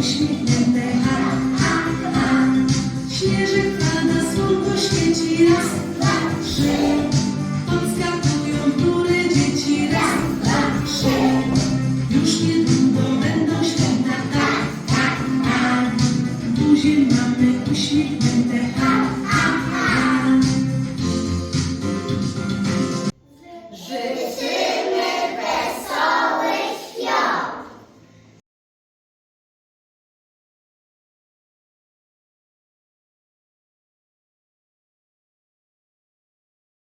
uśmiechnięte ha, ha, ha. Śnieżek pada, słonko świeci raz, dwa, trzy. Podskakują góry dzieci raz, dwa, trzy. Już niedługo będą święta ha, ha, ha. Duzie mamy uśmiechnięte ha, ha.